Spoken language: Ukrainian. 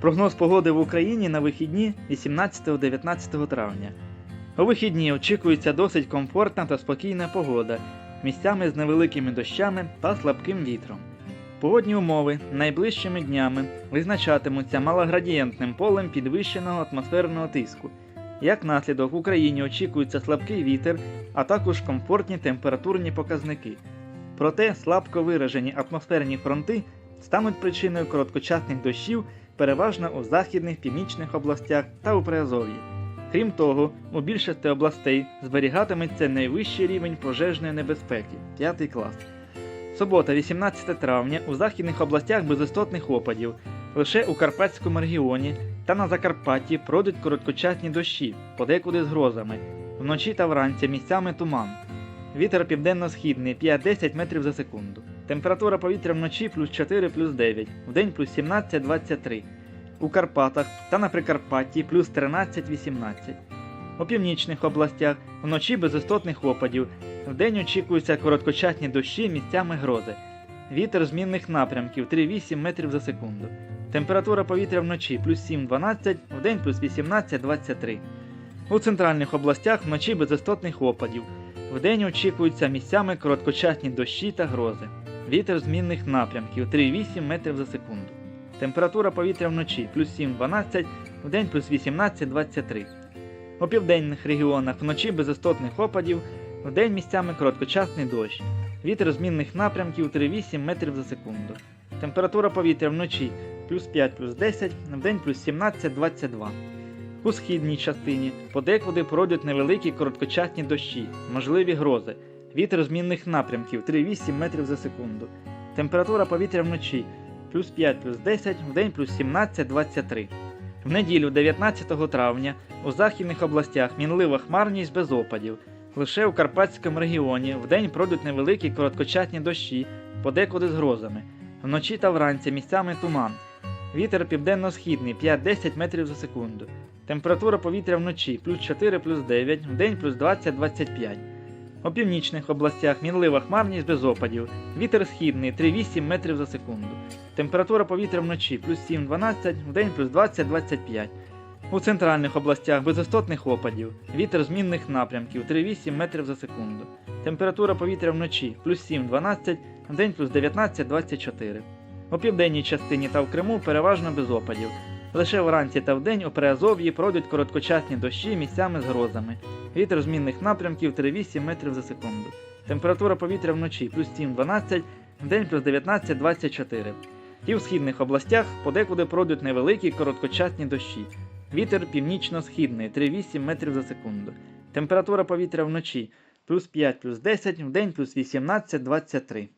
Прогноз погоди в Україні на вихідні 18-19 травня. У вихідні очікується досить комфортна та спокійна погода, місцями з невеликими дощами та слабким вітром. Погодні умови найближчими днями визначатимуться малоградієнтним полем підвищеного атмосферного тиску. Як наслідок в Україні очікується слабкий вітер, а також комфортні температурні показники. Проте слабко виражені атмосферні фронти стануть причиною короткочасних дощів переважно у західних північних областях та у Приазов'ї. Крім того, у більшості областей зберігатиметься найвищий рівень пожежної небезпеки 5 клас. Субота, 18 травня, у західних областях без істотних опадів. Лише у Карпатському регіоні та на Закарпатті пройдуть короткочасні дощі, подекуди з грозами. Вночі та вранці місцями туман. Вітер південно-східний 5-10 метрів за секунду. Температура повітря вночі плюс 4 плюс 9, вдень плюс 17-23. У Карпатах та на Прикарпатті плюс 13-18. У північних областях вночі без істотних опадів. Вдень очікуються короткочасні дощі місцями грози. Вітер змінних напрямків 3-8 метрів за секунду. Температура повітря вночі плюс 7-12, вдень плюс 18-23. У центральних областях вночі без істотних опадів. Вдень очікуються місцями короткочасні дощі та грози. Вітер змінних напрямків 3-8 метрів за секунду. Температура повітря вночі плюс 7-12, вдень плюс 18-23. У південних регіонах вночі без істотних опадів, вдень місцями короткочасний дощ. Вітер змінних напрямків 3-8 метрів за секунду. Температура повітря вночі плюс 5 плюс 10, вдень плюс 17-22. У східній частині подекуди пройдуть невеликі короткочасні дощі, можливі грози. Вітер змінних напрямків 3-8 метрів за секунду. Температура повітря вночі плюс 5 плюс 10, вдень плюс 17-23. В неділю 19 травня у західних областях мінлива хмарність без опадів. Лише у Карпатському регіоні вдень пройдуть невеликі короткочасні дощі, подекуди з грозами. Вночі та вранці місцями туман. Вітер південно-східний 5-10 метрів за секунду. Температура повітря вночі плюс 4 плюс 9, вдень плюс 20-25. У північних областях мінлива хмарність без опадів. Вітер східний 3-8 метрів за секунду. Температура повітря вночі плюс 7-12, вдень плюс 20-25. У центральних областях без істотних опадів. Вітер змінних напрямків 3-8 метрів за секунду. Температура повітря вночі плюс 7-12, вдень плюс 19-24. У південній частині та в Криму переважно без опадів. Лише вранці та вдень у Приазов'ї пройдуть короткочасні дощі місцями з грозами. Вітер змінних напрямків 3-8 метрів за секунду. Температура повітря вночі плюс 7-12, вдень плюс 19-24. І в східних областях подекуди пройдуть невеликі короткочасні дощі. Вітер північно-східний 3-8 метрів за секунду. Температура повітря вночі плюс 5 плюс 10, вдень плюс 18-23.